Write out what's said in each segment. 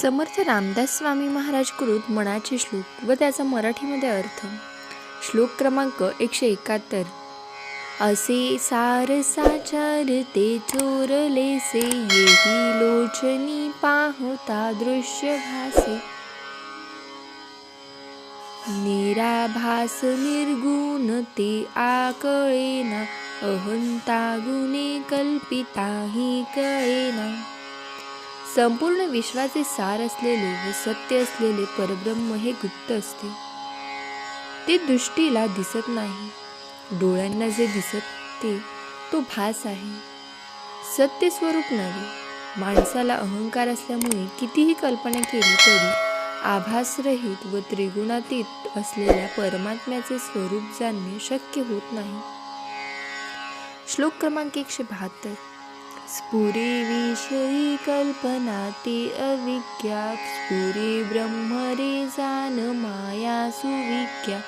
समर्थ रामदास स्वामी महाराज कृत मनाचे श्लोक व त्याचा मराठीमध्ये अर्थ. श्लोक क्रमांक एकशे एकाहत्तर. असे सार साचार ते चोरलेसे येही लोचनी पाहता दृश्य भासे. निराभास निर्गुण ते आकळेना अहंता गुणे कल्पिता ही कळेना. संपूर्ण विश्वाचे सार असलेले व सत्य असलेले परब्रह्म हे गुप्त असते. ते दृष्टीला दिसत नाही. डोळ्यांना जे दिसत ते तो भास आहे. सत्य स्वरूप नव्हे. माणसाला अहंकार असल्यामुळे कितीही कल्पना केली तरी आभासरहित व त्रिगुणातीत असलेल्या परमात्म्याचे स्वरूप जाणणे शक्य होत नाही. श्लोक क्रमांक एकशे बहात्तर. स्फुरे विषयी कल्पना ते अविज्ञा। स्फुरी ब्रह्मरे जान माया सुविज्ञा।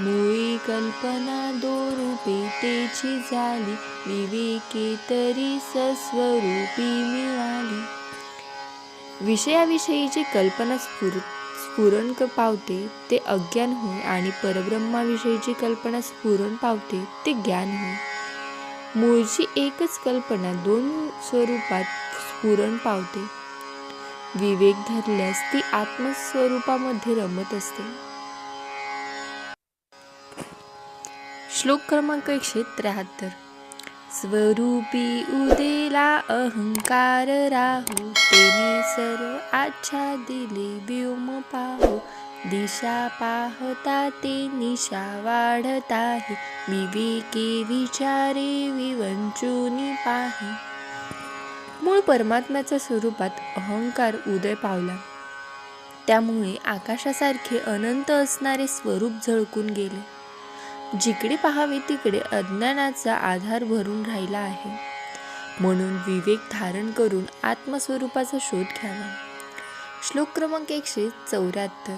मुळी कल्पना दोरूपे तेची झाली विवेके तरी सस्वरूपी मिळाली। विषयाविषयीची कल्पना स्फुर स्फुरण क पावते ते अज्ञान होय आणि परब्रह्माविषयीची कल्पना स्फुरण पावते ते ज्ञान होय. मूळची एकच कल्पना दोन स्वरूपात स्फुरण पावते. विवेक धरल्यास ती आत्मस्वरूपामध्ये रमत असते. श्लोक क्रमांक एकशे त्र्याहत्तर. स्वरूपी उदेला अहंकार राहू तेने सर्व आच्छा दिले व्योम पाहू. दिशा पाहता ते निशा वाढत विवेके विचारे विवंचुनी पाहे. मूळ परमात्म्याच्या स्वरूपात अहंकार उदय पावला. त्यामुळे आकाशासारखे अनंत असणारे स्वरूप झळकून गेले. जिकडे पाहावे तिकडे अज्ञानाचा आधार भरून राहिला आहे. म्हणून विवेक धारण करून आत्मस्वरूपाचा शोध घ्यावा. श्लोक क्रमांक एकशे चौऱ्याहत्तर.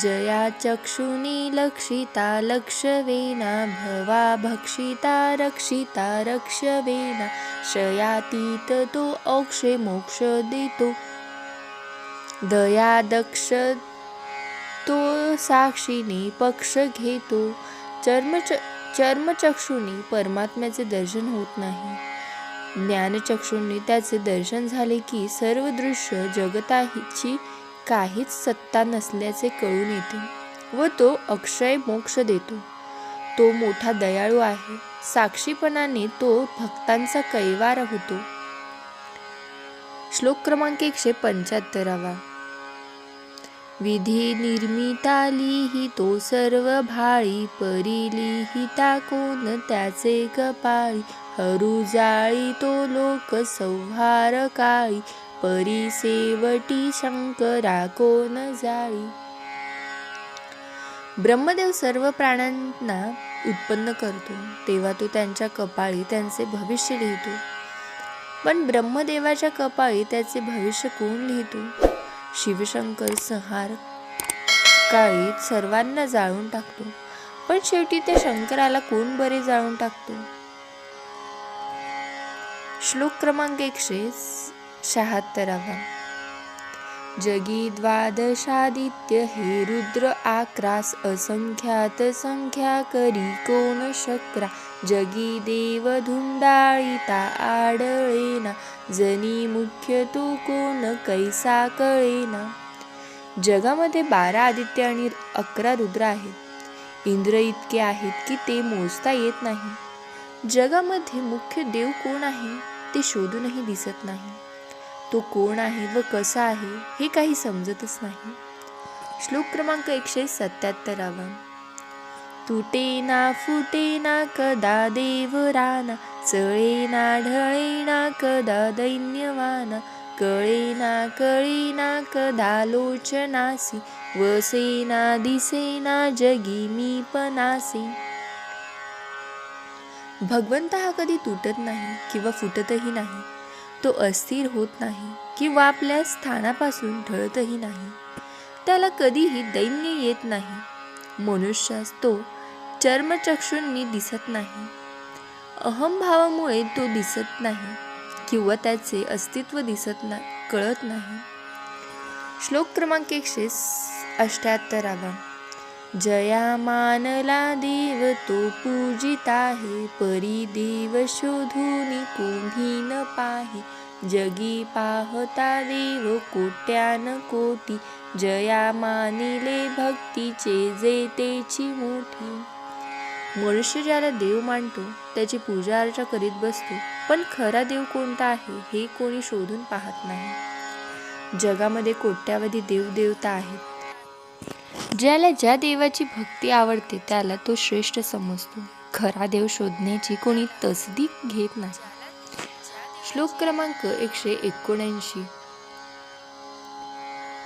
जया चक्षुनी लक्षिता लक्षवेना भवा भक्षिता रक्षिता रक्षवेना शयातीत तो औक्षे मोक्ष देतो। दया दक्ष तो साक्षीने पक्ष घेतो। चर्मच चर्मचक्षुनी परमात्म्याचे दर्शन होत नाही। ज्ञानचक्षुंनी त्याचे दर्शन झाले की सर्व दृश्य जगताची काहीच सत्ता नसल्याचे कळून येते व तो अक्षय मोक्ष देतो. तो मोठा दयाळू आहे. साक्षीपणाने तो भक्तांचा कैवार होतो. श्लोक क्रमांक एकशे पंच्याहत्तरावा. विधी निर्मिता लिहितो सर्व भाळी परी लिहिता कोण त्याचे कपाळी हरू जाळी तो लोक संहार काळी परी सेवटी शंकरा कोण जाळी ब्रह्मदेव सर्व प्राण्यांना उत्पन्न करतो. तेव्हा तो त्यांच्या कपाळी त्यांचे भविष्य लिहितो. पण ब्रह्मदेवाच्या कपाळी त्याचे भविष्य कोण लिहितो? शिवशंकर संहार काळी सर्वांना जाळून टाकतो. पण शेवटी त्या शंकराला कोण बरे जाळून टाकतो? श्लोक क्रमांक एकशे शहात्तरावा जगी द्वादशादित्य हे रुद्र आक्रास असंख्यात संख्या करी कोण शक्रा। जगी देव धुंडाळीता आडळेना जनी मुख्य तू कोण कैसा कळेना। जगामध्ये बारा आदित्य आणि अकरा रुद्र आहेत। इंद्र इतके आहेत की ते मोजता येत नाही। जगामध्ये मुख्य देव कोण आहे ते शोधूनही दिसत नाही। तो कोण आहे व कसा आहे हे काही समजतच नाही. श्लोक क्रमांक एकशे सत्याहत्तरावा. तुटेना फुटेना कदा देवराना चळेना ढळेना कदा दैन्यवाना कळेना कळेना कदा लोचनासी वसेना दिसेना जगी मी पनासी. भगवंत हा कधी तुटत नाही किंवा फुटतही नाही. तो अस्थिर होत नाही किंवा आपल्या स्थानापासून ढळतही नाही. त्याला कधीही दैन्य येत नाही. मनुष्यास तो चर्मचक्षूंनी दिसत नाही. अहंभावामुळे तो दिसत नाही किंवा त्याचे अस्तित्व दिसत नाही कळत नाही. श्लोक क्रमांक एकशे अष्ट्याहत्तरावा जया मानला देव तो पूजित आहे. परी देव शोधून कोणी न पाही. जगी पाहता देव कोट्यान कोटी. जया मानिले भक्तीचे जे तेची मोठी. मनुष्य ज्याला देव मानतो त्याची पूजा अर्चा करीत बसतो. पण खरा देव कोणता आहे हे कोणी शोधून पाहत नाही. जगामध्ये कोट्यावधी देवदेवता आहेत. ज्याला ज्या देवाची भक्ती आवडते त्याला तो श्रेष्ठ समजतो. खरा देव शोधण्याची कोणी तसदीक घेत नाही. श्लोक क्रमांक एकशे एकोणऐंशी.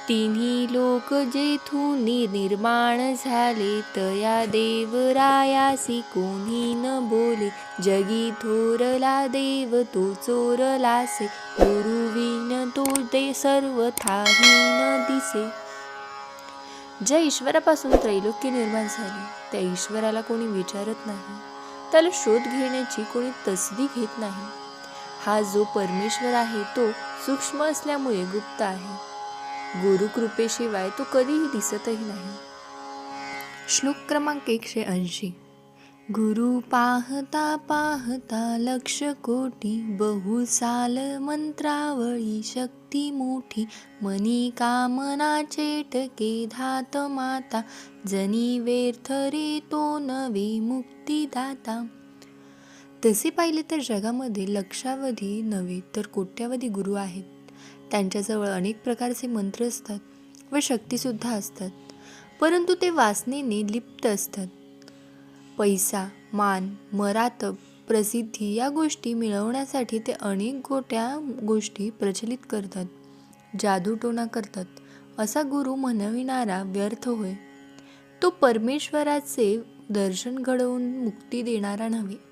तिन्ही लोक जेथून निर्माण झाले तया देवरायासी कोणी न बोले. जगी थोरला देव तो चोरलासे गुरुविन तो दे सर्व ठाही न दिसे. ज्या ईश्वरापासून त्रैलोक्य निर्माण झाले त्या ईश्वराला कोणी विचारत नाही. त्याला शोध घेण्याची कोणी तसदी घेत नाही. हा जो परमेश्वर आहे तो सूक्ष्म असल्यामुळे गुप्त आहे. गुरुकृपेशिवाय तो कधीही दिसतही नाही. श्लोक क्रमांक एकशे ऐंशी. गुरु पाहता पाहता लक्ष कोटी बहु साल मंत्रावळी शक्ती मोठी. मनी कामना चेटके धात माता जनी व्यर्थ रे तो नवे मुक्तीदाता. तसे पाहिले तर जगामध्ये लक्षावधी नव्हे तर कोट्यावधी गुरु आहेत. त्यांच्याजवळ अनेक प्रकारचे मंत्र असतात व शक्तीसुद्धा असतात. परंतु ते वासनेने लिप्त असतात. पैसा मान मरातब प्रसिद्धी या गोष्टी मिळवण्यासाठी ते अनेक गोट्या गोष्टी प्रचलित करतात. जादूटोणा करतात असा गुरु म्हणविणारा व्यर्थ होय. तो परमेश्वराचे दर्शन घडवून मुक्ती देणारा नव्हे.